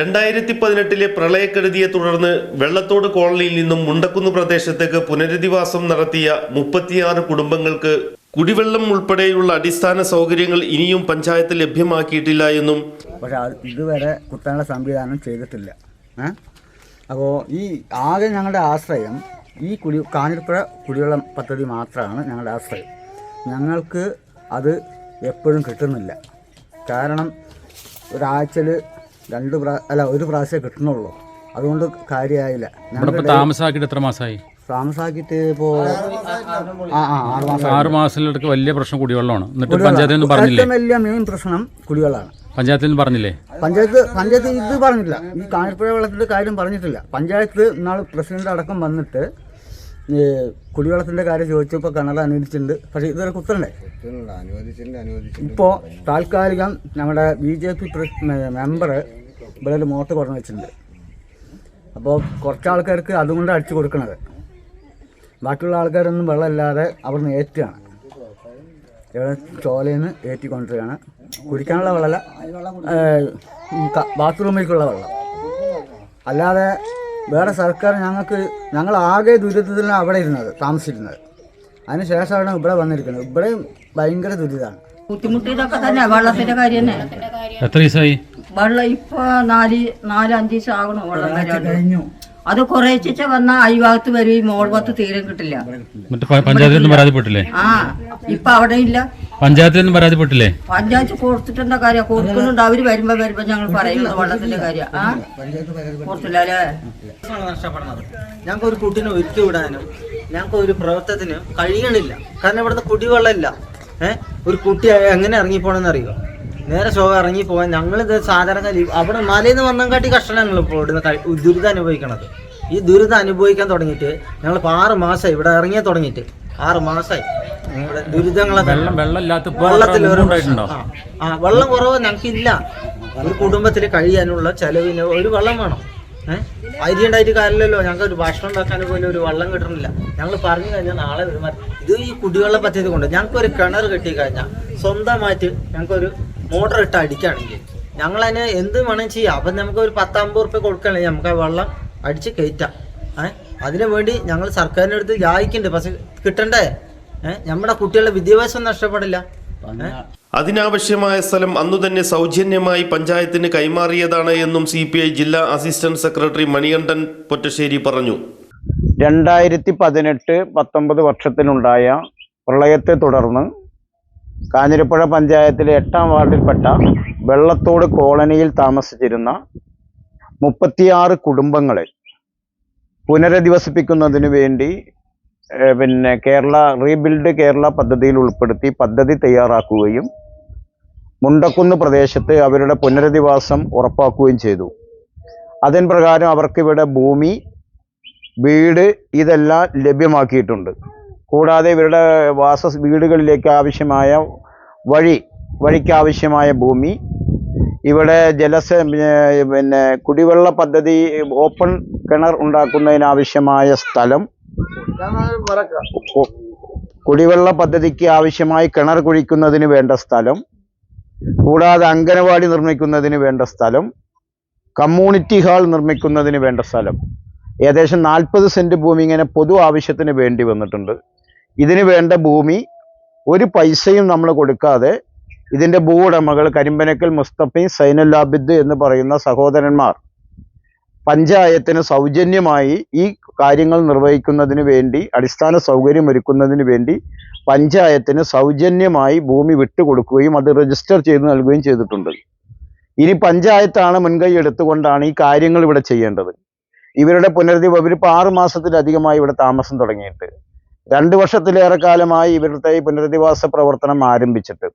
രണ്ടായിരത്തി പതിനെട്ടിലെ പ്രളയക്കെടുതിയെ തുടർന്ന് വെള്ളത്തോട് കോളനിയിൽ നിന്നും മുണ്ടക്കുന്ന് പ്രദേശത്തേക്ക് പുനരധിവാസം നടത്തിയ മുപ്പത്തിയാറ് കുടുംബങ്ങൾക്ക് കുടിവെള്ളം ഉൾപ്പെടെയുള്ള അടിസ്ഥാന സൗകര്യങ്ങൾ ഇനിയും പഞ്ചായത്ത് ലഭ്യമാക്കിയിട്ടില്ല എന്നും പക്ഷെ ഇതുവരെ കുത്തനുള്ള സംവിധാനം ചെയ്തിട്ടില്ല. അപ്പോൾ ഈ ആകെ ഞങ്ങളുടെ ആശ്രയം ഈ കുടി കാഞ്ഞിരപ്പുഴ കുടിവെള്ളം പദ്ധതി മാത്രമാണ് ഞങ്ങളുടെ ആശ്രയം. ഞങ്ങൾക്ക് അത് എപ്പോഴും കിട്ടുന്നില്ല. കാരണം ഒരാഴ്ചയിൽ രണ്ട് പ്രാ അല്ല ഒരു പ്രാവശ്യമേ കിട്ടുന്നുള്ളൂ അതുകൊണ്ട് കാര്യമായില്ല ഇവിടെ താമസാക്കിയിട്ട് എത്ര മാസമായി താമസാക്കിയിട്ട് ഇപ്പോൾ ആ ആറ് മാസം വലിയ പ്രശ്നം കുടിവെള്ളമാണ്. എന്നിട്ട് പഞ്ചായത്തിൽ നിന്ന് പറഞ്ഞില്ലേ? വലിയ മെയിൻ പ്രശ്നം കുടിവെള്ളമാണ് പഞ്ചായത്തിൽ നിന്ന് പറഞ്ഞില്ലേ? പഞ്ചായത്ത് പഞ്ചായത്ത് ഇത് പറഞ്ഞില്ല ഈ കാഞ്ഞിരപ്പുഴ വെള്ളത്തിന്റെ കാര്യം പറഞ്ഞിട്ടില്ല. പഞ്ചായത്ത് ഇന്നാൾ പ്രസിഡന്റ് അടക്കം വന്നിട്ട് കുടിവെള്ളത്തിന്റെ കുടിവെള്ളത്തിന്റെ കാര്യം ചോദിച്ചപ്പോൾ കിണർ അനുവദിച്ചിട്ടുണ്ട്. പക്ഷേ ഇതൊരു കുത്തണ്ടേ? ഇപ്പോ താൽക്കാലികം നമ്മുടെ ബി ജെ പി മെമ്പർ ഇവിടെ ഒരു മോട്ടർ കുറഞ്ഞ് വെച്ചിട്ടുണ്ട്. അപ്പോൾ കുറച്ച് ആൾക്കാർക്ക് അതുകൊണ്ട് അടിച്ചു കൊടുക്കണത്. ബാക്കിയുള്ള ആൾക്കാരൊന്നും വെള്ളമില്ലാതെ അവിടുന്ന് ഏറ്റുകയാണ്. ഇവിടെ ചോലയിൽ നിന്ന് ഏറ്റിക്കൊണ്ടിരിക്കുകയാണ്. കുടിക്കാനുള്ള വെള്ളമല്ല ബാത്റൂമിലേക്കുള്ള വെള്ളം. അല്ലാതെ വേറെ സർക്കാർ ഞങ്ങൾക്ക് ഞങ്ങൾ ആകെ ദുരിതത്തിലാണ് അവിടെ ഇരുന്നത് താമസിച്ചിരുന്നത്. അതിന് ശേഷമാണ് ഇവിടെ വന്നിരിക്കുന്നത്. ഇവിടെയും ഭയങ്കര ദുരിതമാണ്. ബുദ്ധിമുട്ടിയതൊക്കെ തന്നെ വെള്ളത്തിന്റെ കാര്യം തന്നെ. എത്ര ദിവസമായി? വെള്ളം ഇപ്പൊ നാല് നാല് അഞ്ച് ദിവസം ആകണോ വെള്ളം കഴിഞ്ഞു. അത് കുറേശ്ശെ വന്ന അഴിഭാഗത്ത് വരും ഈ മോൾ ഭാഗത്ത് തീരെ കിട്ടില്ല. നിന്ന് പരാതിപ്പെട്ടില്ലേ? ആ ഇപ്പൊ അവിടെ ഇല്ല. പഞ്ചായത്തിൽ നിന്ന് പരാതിപ്പെട്ടില്ലേ? പഞ്ചായത്ത് കൊടുത്തിട്ടെന്താ കാര്യം? കൊടുക്കുന്നുണ്ട്. അവർ വരുമ്പോ വരുമ്പോ ഞങ്ങൾ പറയുന്നത് വെള്ളത്തിന്റെ കാര്യം. ആ? കൊടുത്തില്ല അല്ലേ? ഞങ്ങൾക്ക് ഒരു കുട്ടിനെ ഒരുക്കി വിടാനും ഞങ്ങൾക്ക് ഒരു പ്രവർത്തനത്തിനും കഴിയണില്ല. കാരണം ഇവിടുത്തെ കുടിവെള്ളമില്ല. ഏഹ് ഒരു കുട്ടി എങ്ങനെ ഇറങ്ങിപ്പോണെന്ന് അറിയോ നേരെ ഷോ ഇറങ്ങി പോകാൻ ഞങ്ങളിത് സാധാരണ അവിടെ മലയിൽ നിന്ന് വന്നങ്കാട്ടി കഷ്ടമാണ് ഞങ്ങൾ ഇപ്പോൾ ഇവിടുന്ന് ദുരിതം അനുഭവിക്കണത്. ഈ ദുരിതം അനുഭവിക്കാൻ തുടങ്ങിയിട്ട് ഞങ്ങൾ ഇപ്പോൾ ആറ് മാസമായി ഇവിടെ ഇറങ്ങിയാൽ തുടങ്ങിയിട്ട്. ആറ് മാസമായി ഇവിടെ ദുരിതങ്ങളെ വെള്ളത്തിൽ ആ വെള്ളം കുറവ് ഞങ്ങൾക്കില്ല. ഒരു കുടുംബത്തിൽ കഴിയാനുള്ള ചെലവിന് ഒരു വെള്ളം വേണം. ഏഹ് അരി ഉണ്ടായിട്ട് കാര്യമില്ലല്ലോ. ഞങ്ങൾക്ക് ഒരു ഭക്ഷണം ഉണ്ടാക്കാൻ പോലും ഒരു വെള്ളം കിട്ടണില്ല. ഞങ്ങൾ പറഞ്ഞു കഴിഞ്ഞാൽ നാളെ വരും ഇത് ഈ കുടിവെള്ള പദ്ധതി കൊണ്ട് ഞങ്ങൾക്ക് ഒരു കിണർ കെട്ടി കഴിഞ്ഞാൽ സ്വന്തമായിട്ട് ഞങ്ങൾക്കൊരു മോട്ടർ ഇട്ട് അടിക്കുകയാണെങ്കിൽ ഞങ്ങൾ അതിന് എന്ത് വേണം ചെയ്യാം. അപ്പം നമുക്ക് ഒരു പത്തമ്പത് റുപ്യ കൊടുക്കുകയാണെങ്കിൽ നമുക്ക് ആ വെള്ളം അടിച്ച് കയറ്റാം. ഏഹ് അതിനു വേണ്ടി ഞങ്ങൾ സർക്കാരിന്റെ അടുത്ത് യാചിക്കുന്നുണ്ട്. പക്ഷെ കിട്ടണ്ടേ? ഏഹ് നമ്മുടെ കുട്ടികളുടെ വിദ്യാഭ്യാസം നഷ്ടപ്പെടില്ല. അതിനാവശ്യമായ സ്ഥലം അന്നു തന്നെ സൗജന്യമായി പഞ്ചായത്തിന് കൈമാറിയതാണ് എന്നും സി പി ഐ ജില്ലാ അസിസ്റ്റന്റ് സെക്രട്ടറി മണികണ്ഠൻ പൊറ്റശ്ശേരി പറഞ്ഞു. രണ്ടായിരത്തി പതിനെട്ട് പത്തൊമ്പത് വർഷത്തിലുണ്ടായ പ്രളയത്തെ തുടർന്ന് കാഞ്ഞിരപ്പുഴ പഞ്ചായത്തിലെ എട്ടാം വാർഡിൽപ്പെട്ട വെള്ളത്തോട് കോളനിയിൽ താമസിച്ചിരുന്ന മുപ്പത്തിയാറ് കുടുംബങ്ങളെ പുനരധിവസിപ്പിക്കുന്നതിന് വേണ്ടി പിന്നെ കേരള റീബിൽഡ് കേരള പദ്ധതിയിൽ ഉൾപ്പെടുത്തി പദ്ധതി തയ്യാറാക്കുകയും മുണ്ടക്കുന്ന് പ്രദേശത്ത് അവരുടെ പുനരധിവാസം ഉറപ്പാക്കുകയും ചെയ്തു. അതിൻ പ്രകാരം അവർക്കിവിടെ ഭൂമി വീട് ഇതെല്ലാം ലഭ്യമാക്കിയിട്ടുണ്ട്. കൂടാതെ ഇവരുടെ വാസ വീടുകളിലേക്ക് ആവശ്യമായ വഴി വഴിക്കാവശ്യമായ ഭൂമി ഇവിടെ ജലസ പിന്നെ കുടിവെള്ള പദ്ധതി ഓപ്പൺ കിണർ ഉണ്ടാക്കുന്നതിനാവശ്യമായ സ്ഥലം. കുടിവെള്ള പദ്ധതിക്ക് ആവശ്യമായി കിണർ കുഴിക്കുന്നതിന് വേണ്ട സ്ഥലം. കൂടാതെ അംഗനവാടി നിർമ്മിക്കുന്നതിന് വേണ്ട സ്ഥലം. കമ്മ്യൂണിറ്റി ഹാൾ നിർമ്മിക്കുന്നതിന് വേണ്ട സ്ഥലം. ഏകദേശം നാൽപ്പത് സെന്റ് ഭൂമി ഇങ്ങനെ പൊതു ആവശ്യത്തിന് വേണ്ടി വന്നിട്ടുണ്ട്. ഇതിന് വേണ്ട ഭൂമി ഒരു പൈസയും നമ്മൾ കൊടുക്കാതെ ഇതിന്റെ ഭൂ ഉടമകൾ കരിമ്പനക്കൽ മുസ്തഫി സൈനുല്ലാബിദ് എന്ന് പറയുന്ന സഹോദരന്മാർ പഞ്ചായത്തിന് സൗജന്യമായി ഈ കാര്യങ്ങൾ നിർവഹിക്കുന്നതിന് വേണ്ടി അടിസ്ഥാന സൗകര്യം ഒരുക്കുന്നതിന് വേണ്ടി പഞ്ചായത്തിന് സൗജന്യമായി ഭൂമി വിട്ടുകൊടുക്കുകയും അത് രജിസ്റ്റർ ചെയ്ത് നൽകുകയും ചെയ്തിട്ടുണ്ട്. ഇനി പഞ്ചായത്താണ് മുൻകൈ എടുത്തുകൊണ്ടാണ് ഈ കാര്യങ്ങൾ ഇവിടെ ചെയ്യേണ്ടത്. ഇവരുടെ പുനരധിവ ഇവരിപ്പോൾ ആറ് മാസത്തിലധികമായി ഇവിടെ താമസം തുടങ്ങിയിട്ട്. രണ്ട് വർഷത്തിലേറെ കാലമായി ഇവിടുത്തെ ഈ പുനരധിവാസ പ്രവർത്തനം ആരംഭിച്ചിട്ട്.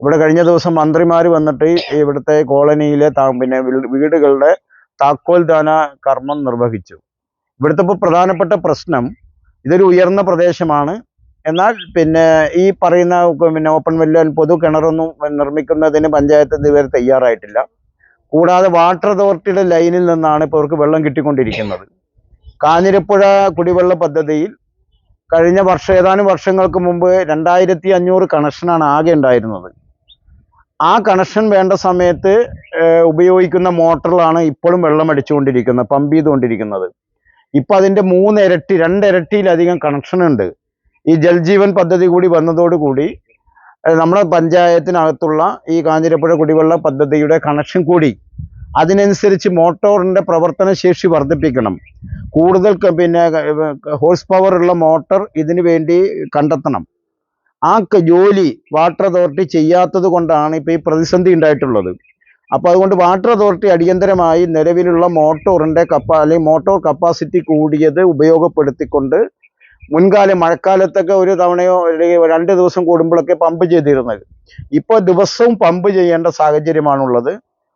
ഇവിടെ കഴിഞ്ഞ ദിവസം മന്ത്രിമാർ വന്നിട്ട് ഇവിടുത്തെ കോളനിയിലെ പിന്നെ വീടുകളുടെ താക്കോൽ ദാന കർമ്മം നിർവഹിച്ചു. ഇവിടുത്തെ ഇപ്പോൾ പ്രധാനപ്പെട്ട പ്രശ്നം ഇതൊരു ഉയർന്ന പ്രദേശമാണ്. എന്നാൽ പിന്നെ ഈ പറയുന്ന പിന്നെ ഓപ്പൺ വെല്ല പൊതു കിണറൊന്നും നിർമ്മിക്കുന്നതിന് പഞ്ചായത്ത് ഇതുവരെ തയ്യാറായിട്ടില്ല. കൂടാതെ വാട്ടർ അതോറിറ്റിയുടെ ലൈനിൽ നിന്നാണ് ഇപ്പോൾ അവർക്ക് വെള്ളം കിട്ടിക്കൊണ്ടിരിക്കുന്നത്. കാഞ്ഞിരപ്പുഴ കുടിവെള്ള പദ്ധതിയിൽ കഴിഞ്ഞ വർഷം ഏതാനും വർഷങ്ങൾക്ക് മുമ്പ് രണ്ടായിരത്തി അഞ്ഞൂറ് കണക്ഷനാണ് ആകെ ഉണ്ടായിരുന്നത്. ആ കണക്ഷൻ വേണ്ട സമയത്ത് ഉപയോഗിക്കുന്ന മോട്ടറിലാണ് ഇപ്പോഴും വെള്ളം അടിച്ചുകൊണ്ടിരിക്കുന്നത് പമ്പ് ചെയ്തുകൊണ്ടിരിക്കുന്നത്. ഇപ്പം അതിന്റെ മൂന്ന് ഇരട്ടി രണ്ട് ഇരട്ടിയിലധികം കണക്ഷൻ ഉണ്ട്. ഈ ജൽജീവൻ പദ്ധതി കൂടി വന്നതോടുകൂടി നമ്മുടെ പഞ്ചായത്തിനകത്തുള്ള ഈ കാഞ്ഞിരപ്പുഴ കുടിവെള്ള പദ്ധതിയുടെ കണക്ഷൻ കൂടി അതിനനുസരിച്ച് മോട്ടോറിന്റെ പ്രവർത്തനശേഷി വർദ്ധിപ്പിക്കണം. കൂടുതൽ പിന്നെ ഹോഴ്സ് പവർ ഉള്ള മോട്ടോർ ഇതിനു വേണ്ടി കണ്ടെത്തണം. ആ ജോലി വാട്ടർ അതോറിറ്റി ചെയ്യാത്തത് കൊണ്ടാണ് ഇപ്പോൾ ഈ പ്രതിസന്ധി ഉണ്ടായിട്ടുള്ളത്. അപ്പോൾ അതുകൊണ്ട് വാട്ടർ അതോറിറ്റി അടിയന്തരമായി നിലവിലുള്ള മോട്ടോറിന്റെ കപ്പ അല്ലെങ്കിൽ മോട്ടോർ കപ്പാസിറ്റി കൂടിയത് ഉപയോഗപ്പെടുത്തിക്കൊണ്ട് മുൻകാല മഴക്കാലത്തൊക്കെ ഒരു തവണയോ അല്ലെങ്കിൽ രണ്ട് ദിവസം കൂടുമ്പോഴൊക്കെ പമ്പ് ചെയ്തിരുന്നത്. ഇപ്പോൾ ദിവസവും പമ്പ് ചെയ്യേണ്ട സാഹചര്യമാണുള്ളത്.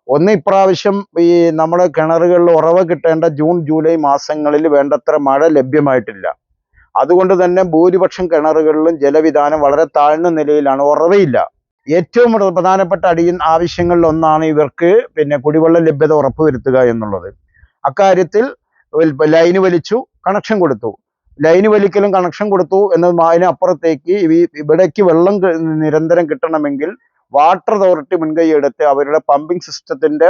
ഒന്ന് ഇപ്രാവശ്യം ഈ നമ്മുടെ കിണറുകളിൽ ഉറവ കിട്ടേണ്ട ജൂൺ ജൂലൈ മാസങ്ങളിൽ വേണ്ടത്ര മഴ ലഭ്യമായിട്ടില്ല. അതുകൊണ്ട് തന്നെ ഭൂരിപക്ഷം കിണറുകളിലും ജലവിധാനം വളരെ താഴ്ന്ന നിലയിലാണ് ഉറവയില്ല. ഏറ്റവും പ്ര- പ്രധാനപ്പെട്ട അടിയ ആവശ്യങ്ങളിൽ ഒന്നാണ് ഇവർക്ക് പിന്നെ കുടിവെള്ള ലഭ്യത ഉറപ്പുവരുത്തുക എന്നുള്ളത്. അക്കാര്യത്തിൽ ലൈന് വലിച്ചു കണക്ഷൻ കൊടുത്തു. ലൈന് വലിക്കലും കണക്ഷൻ കൊടുത്തു എന്നത് അതിനപ്പുറത്തേക്ക് ഇവിടേക്ക് വെള്ളം നിരന്തരം കിട്ടണമെങ്കിൽ വാട്ടർ അതോറിറ്റി മുൻകൈ എടുത്ത് അവരുടെ പമ്പിംഗ് സിസ്റ്റത്തിന്റെ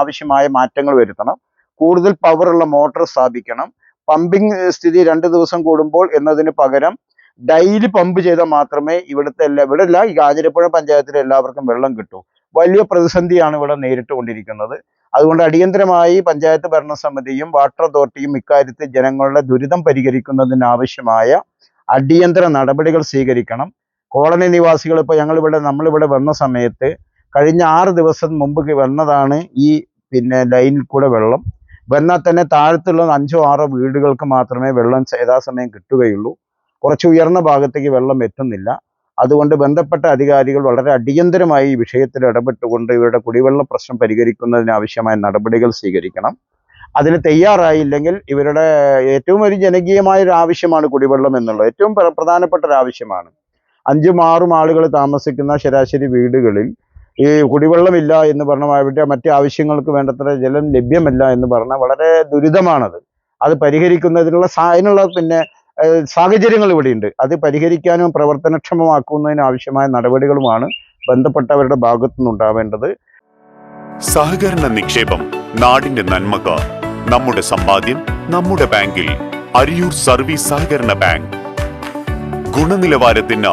ആവശ്യമായ മാറ്റങ്ങൾ വരുത്തണം. കൂടുതൽ പവറുള്ള മോട്ടോർ സ്ഥാപിക്കണം. പമ്പിംഗ് സ്ഥിതി രണ്ട് ദിവസം കൂടുമ്പോൾ എന്നതിന് പകരം ഡെയിലി പമ്പ് ചെയ്താൽ മാത്രമേ ഇവിടുത്തെ എല്ലാ ഇവിടെ അല്ല ഈ കാഞ്ഞിരപ്പുഴ പഞ്ചായത്തിലെ എല്ലാവർക്കും വെള്ളം കിട്ടൂ. വലിയ പ്രതിസന്ധിയാണ് ഇവിടെ നേരിട്ടുകൊണ്ടിരിക്കുന്നത് അതുകൊണ്ട് അടിയന്തരമായി പഞ്ചായത്ത് ഭരണസമിതിയും വാട്ടർ അതോറിറ്റിയും ഇക്കാര്യത്തിൽ ജനങ്ങളുടെ ദുരിതം പരിഹരിക്കുന്നതിന് ആവശ്യമായ അടിയന്തര നടപടികൾ സ്വീകരിക്കണം. കോളനി നിവാസികൾ ഇപ്പോൾ ഞങ്ങളിവിടെ നമ്മളിവിടെ വന്ന സമയത്ത് കഴിഞ്ഞ ആറ് ദിവസം മുമ്പ് വന്നതാണ് ഈ പിന്നെ ലൈനിൽ കൂടെ വെള്ളം. വന്നാൽ തന്നെ താഴത്തുള്ള അഞ്ചോ ആറോ വീടുകൾക്ക് മാത്രമേ വെള്ളം യഥാസമയം കിട്ടുകയുള്ളൂ. കുറച്ച് ഉയർന്ന ഭാഗത്തേക്ക് വെള്ളം എത്തുന്നില്ല. അതുകൊണ്ട് ബന്ധപ്പെട്ട അധികാരികൾ വളരെ അടിയന്തരമായി ഈ വിഷയത്തിൽ ഇടപെട്ടുകൊണ്ട് ഇവരുടെ കുടിവെള്ള പ്രശ്നം പരിഹരിക്കുന്നതിന് ആവശ്യമായ നടപടികൾ സ്വീകരിക്കണം. അതിന് തയ്യാറായില്ലെങ്കിൽ ഇവരുടെ ഏറ്റവും ഒരു ജനകീയമായ ഒരു ആവശ്യമാണ് കുടിവെള്ളം എന്നുള്ളത്. ഏറ്റവും പ്ര- പ്രധാനപ്പെട്ട ഒരു ആവശ്യമാണ് അഞ്ചും ആറും ആളുകൾ താമസിക്കുന്ന ശരാശരി വീടുകളിൽ ഈ കുടിവെള്ളമില്ല എന്ന് പറഞ്ഞ മറ്റ് ആവശ്യങ്ങൾക്ക് വേണ്ടത്ര ജലം ലഭ്യമല്ല എന്ന് പറഞ്ഞാൽ വളരെ ദുരിതമാണത്. അത് പരിഹരിക്കുന്നതിനുള്ള അതിനുള്ള പിന്നെ സാഹചര്യങ്ങൾ സാഹചര്യങ്ങൾ ഇവിടെയുണ്ട്. അത് പരിഹരിക്കാനും പ്രവർത്തനക്ഷമമാക്കുന്നതിനും ആവശ്യമായ നടപടികളുമാണ് ബന്ധപ്പെട്ടവരുടെ ഭാഗത്തു നിന്നുണ്ടാവേണ്ടത്. സഹകരണ നിക്ഷേപം നാടിന്റെ നന്മക്ക് നമ്മുടെ സമ്പാദ്യം നമ്മുടെ ബാങ്കിൽ അരിയൂർ സർവീസ് സഹകരണ ബാങ്ക്. ഗുണനിലവാരത്തിന്